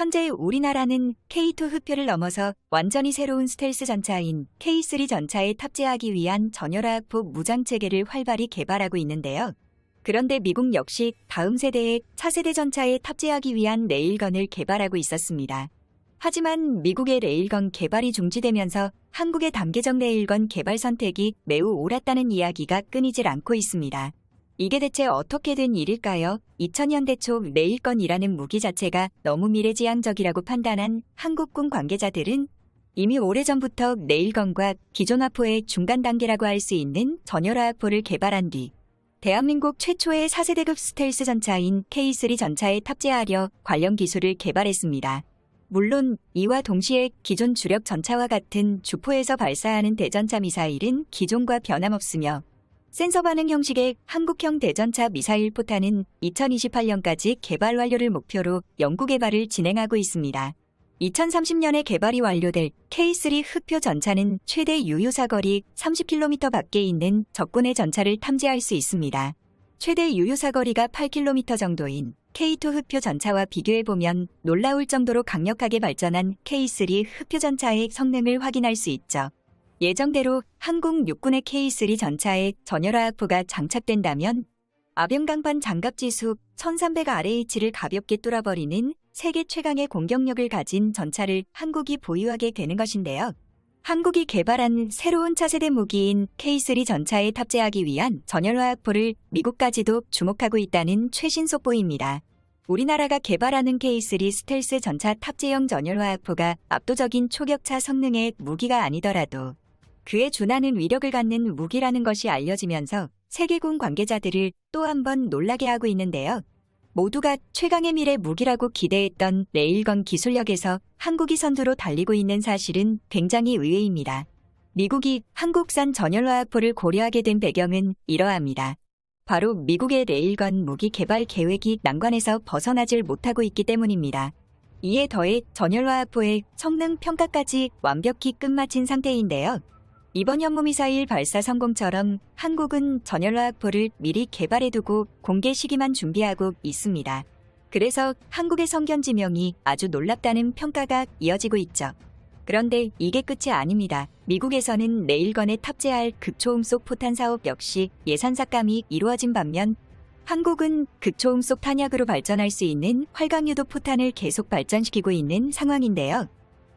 현재 우리나라는 K2 흡표를 넘어서 완전히 새로운 스텔스 전차인 K3 전차에 탑재하기 위한 전열화학포 무장 체계를 활발히 개발하고 있는데요. 그런데 미국 역시 다음 세대의 차세대 전차에 탑재하기 위한 레일건을 개발하고 있었습니다. 하지만 미국의 레일건 개발이 중지되면서 한국의 단계적 레일건 개발 선택이 매우 옳았다는 이야기가 끊이질 않고 있습니다. 이게 대체 어떻게 된 일일까요? 2000년대 초 레일건이라는 무기 자체가 너무 미래지향적이라고 판단한 한국군 관계자들은 이미 오래전부터 레일건과 기존 화포의 중간 단계라고 할 수 있는 전열화 화포를 개발한 뒤 대한민국 최초의 4세대급 스텔스 전차인 K3 전차에 탑재하려 관련 기술을 개발했습니다. 물론 이와 동시에 기존 주력 전차와 같은 주포에서 발사하는 대전차 미사일은 기존과 변함없으며 센서 반응 형식의 한국형 대전차 미사일 포탄은 2028년까지 개발 완료를 목표로 연구 개발을 진행하고 있습니다. 2030년에 개발이 완료될 K3 흑표 전차는 최대 유효 사거리 30km 밖에 있는 적군의 전차를 탐지할 수 있습니다. 최대 유효 사거리가 8km 정도인 K2 흑표 전차와 비교해보면 놀라울 정도로 강력하게 발전한 K3 흑표 전차의 성능을 확인할 수 있죠. 예정대로 한국 육군의 K3 전차에 전열화학포가 장착된다면 아병강판 장갑지수 1300RH를 가볍게 뚫어버리는 세계 최강의 공격력을 가진 전차를 한국이 보유하게 되는 것인데요. 한국이 개발한 새로운 차세대 무기인 K3 전차에 탑재하기 위한 전열화학포를 미국까지도 주목하고 있다는 최신 속보입니다. 우리나라가 개발하는 K3 스텔스 전차 탑재형 전열화학포가 압도적인 초격차 성능의 무기가 아니더라도 그에 준하는 위력을 갖는 무기라는 것이 알려지면서 세계군 관계자들을 또 한 번 놀라게 하고 있는데요. 모두가 최강의 미래 무기라고 기대했던 레일건 기술력에서 한국이 선두로 달리고 있는 사실은 굉장히 의외입니다. 미국이 한국산 전열화학포를 고려하게 된 배경은 이러합니다. 바로 미국의 레일건 무기 개발 계획이 난관에서 벗어나질 못하고 있기 때문입니다. 이에 더해 전열화학포의 성능 평가까지 완벽히 끝마친 상태인데요. 이번 현무미사일 발사 성공처럼 한국은 전열화학포를 미리 개발해두고 공개 시기만 준비하고 있습니다. 그래서 한국의 성견 지명이 아주 놀랍다는 평가가 이어지고 있죠. 그런데 이게 끝이 아닙니다. 미국에서는 레일건에 탑재할 극초음속 포탄 사업 역시 예산 삭감이 이루어진 반면 한국은 극초음속 탄약으로 발전할 수 있는 활강유도 포탄을 계속 발전시키고 있는 상황인데요.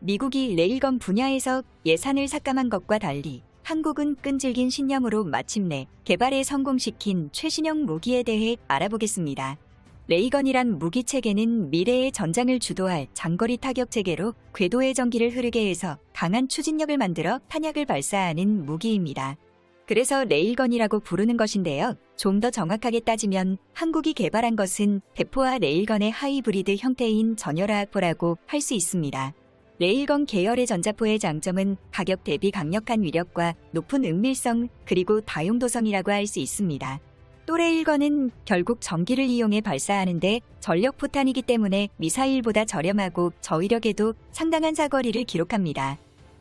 미국이 레일건 분야에서 예산을 삭감한 것과 달리 한국은 끈질긴 신념으로 마침내 개발에 성공시킨 최신형 무기에 대해 알아보겠습니다. 레이건이란 무기 체계는 미래의 전장을 주도할 장거리 타격 체계로 궤도의 전기를 흐르게 해서 강한 추진력을 만들어 탄약을 발사하는 무기입니다. 그래서 레일건이라고 부르는 것인데요. 좀 더 정확하게 따지면 한국이 개발한 것은 대포와 레일건의 하이브리드 형태인 전열화학포라고 할 수 있습니다. 레일건 계열의 전자포의 장점은 가격 대비 강력한 위력과 높은 은밀성 그리고 다용도성이라고 할 수 있습니다. 또 레일건은 결국 전기를 이용해 발사하는데 전력 포탄이기 때문에 미사일보다 저렴하고 저위력에도 상당한 사거리를 기록합니다.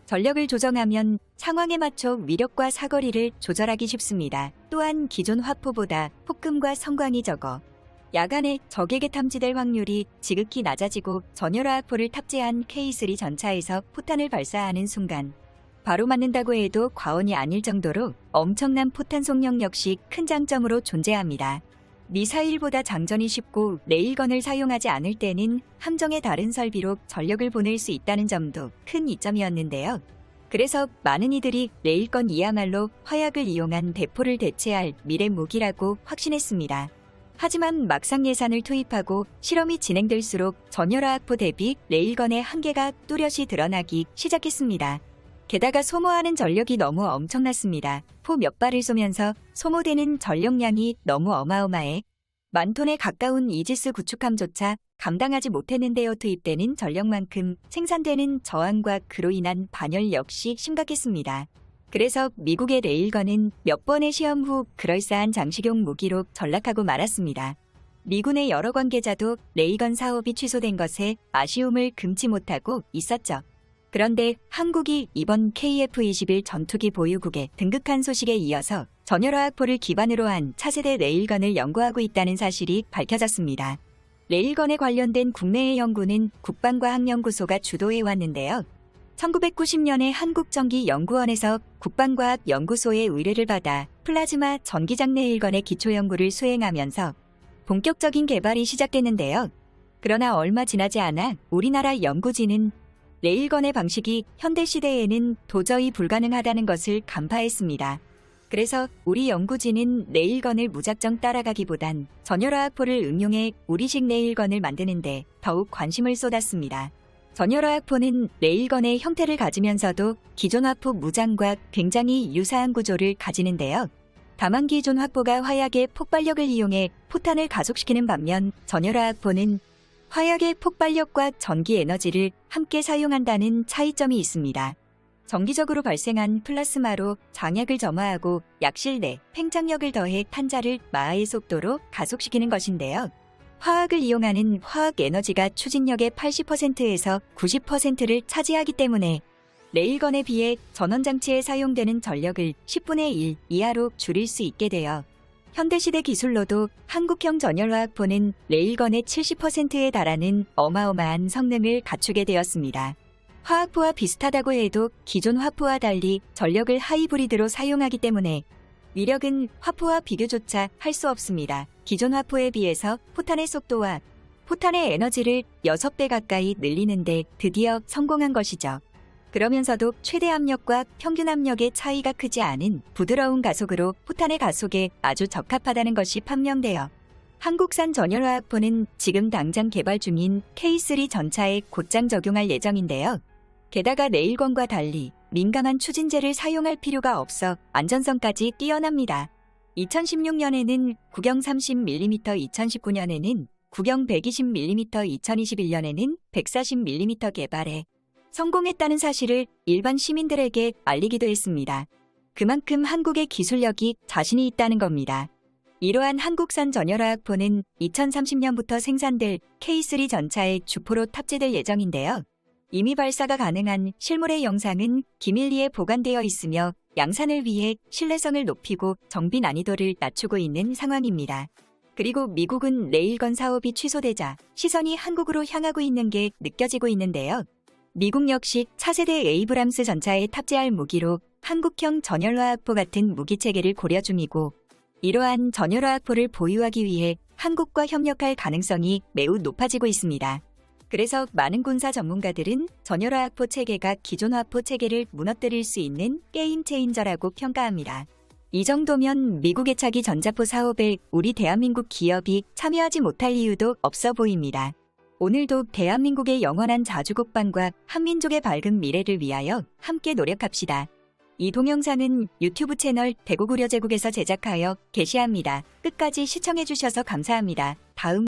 전력을 조정하면 상황에 맞춰 위력과 사거리를 조절하기 쉽습니다. 또한 기존 화포보다 폭금과 성광이 적어 야간에 적에게 탐지될 확률이 지극히 낮아지고 전열화포를 탑재한 K3 전차에서 포탄을 발사하는 순간 바로 맞는다고 해도 과언이 아닐 정도로 엄청난 포탄 속력 역시 큰 장점으로 존재합니다. 미사일보다 장전이 쉽고 레일건을 사용하지 않을 때는 함정의 다른 설비로 전력을 보낼 수 있다는 점도 큰 이점이었는데요. 그래서 많은 이들이 레일건 이야말로 화약을 이용한 대포를 대체할 미래 무기라고 확신했습니다. 하지만 막상 예산을 투입하고 실험이 진행될수록 전열화학포 대비 레일건의 한계가 뚜렷이 드러나기 시작했습니다. 게다가 소모하는 전력이 너무 엄청났습니다. 포 몇 발을 쏘면서 소모되는 전력량이 너무 어마어마해 만 톤에 가까운 이지스 구축함조차 감당하지 못했는데요. 투입되는 전력만큼 생산되는 저항과 그로 인한 반열 역시 심각했습니다. 그래서 미국의 레일건은 몇 번의 시험 후 그럴싸한 장식용 무기로 전락하고 말았습니다. 미군의 여러 관계자도 레이건 사업이 취소된 것에 아쉬움을 금치 못하고 있었죠. 그런데 한국이 이번 KF-21 전투기 보유국에 등극한 소식에 이어서 전열화학포를 기반으로 한 차세대 레일건을 연구하고 있다는 사실이 밝혀졌습니다. 레일건에 관련된 국내의 연구는 국방과학연구소가 주도해 왔는데요. 1990년에 한국전기연구원에서 국방과학연구소의 의뢰를 받아 플라즈마 전기장 레일건의 기초연구를 수행하면서 본격적인 개발이 시작됐는데요. 그러나 얼마 지나지 않아 우리나라 연구진은 레일건의 방식이 현대시대에는 도저히 불가능하다는 것을 간파했습니다. 그래서 우리 연구진은 레일건을 무작정 따라가기보단 전열화학포를 응용해 우리식 레일건을 만드는데 더욱 관심을 쏟았습니다. 전열화학포는 레일건의 형태를 가지면서도 기존 화포 무장과 굉장히 유사한 구조를 가지는데요. 다만 기존 화포가 화약의 폭발력을 이용해 포탄을 가속시키는 반면 전열화학포는 화약의 폭발력과 전기 에너지를 함께 사용한다는 차이점이 있습니다. 정기적으로 발생한 플라스마로 장약을 점화하고 약실 내 팽창력을 더해 탄자를 마하의 속도로 가속시키는 것인데요. 화학을 이용하는 화학 에너지가 추진력의 80%에서 90%를 차지하기 때문에 레일건에 비해 전원장치에 사용되는 전력을 10분의 1 이하로 줄일 수 있게 되어 현대시대 기술로도 한국형 전열화학포는 레일건의 70%에 달하는 어마어마한 성능을 갖추게 되었습니다. 화학포와 비슷하다고 해도 기존 화포와 달리 전력을 하이브리드로 사용하기 때문에 위력은 화포와 비교조차 할 수 없습니다. 기존 화포에 비해서 포탄의 속도와 포탄의 에너지를 6배 가까이 늘리는데 드디어 성공한 것이죠. 그러면서도 최대 압력과 평균 압력의 차이가 크지 않은 부드러운 가속으로 포탄의 가속에 아주 적합하다는 것이 판명되어 한국산 전열화학포는 지금 당장 개발 중인 K3 전차에 곧장 적용할 예정인데요. 게다가 레일건과 달리 민감한 추진제를 사용할 필요가 없어 안전성까지 뛰어납니다. 2016년에는 구경 30mm, 2019년에는 구경 120mm, 2021년에는 140mm 개발해 성공했다는 사실을 일반 시민들에게 알리기도 했습니다. 그만큼 한국의 기술력이 자신이 있다는 겁니다. 이러한 한국산 전열화학포는 2030년부터 생산될 K3 전차의 주포로 탑재될 예정인데요. 이미 발사가 가능한 실물의 영상은 기밀리에 보관되어 있으며 양산을 위해 신뢰성을 높이고 정비 난이도를 낮추고 있는 상황입니다. 그리고 미국은 레일건 사업이 취소되자 시선이 한국으로 향하고 있는 게 느껴지고 있는데요. 미국 역시 차세대 에이브람스 전차에 탑재할 무기로 한국형 전열화학포 같은 무기 체계를 고려 중이고 이러한 전열화학포를 보유하기 위해 한국과 협력할 가능성이 매우 높아지고 있습니다. 그래서 많은 군사 전문가들은 전열화 학포 체계가 기존 화포 체계를 무너뜨릴 수 있는 게임 체인저라고 평가합니다. 이 정도면 미국의 차기 전자포 사업에 우리 대한민국 기업이 참여하지 못할 이유도 없어 보입니다. 오늘도 대한민국의 영원한 자주국방과 한민족의 밝은 미래를 위하여 함께 노력합시다. 이 동영상은 유튜브 채널 대구구려제국에서 제작하여 게시합니다. 끝까지 시청해주셔서 감사합니다. 다음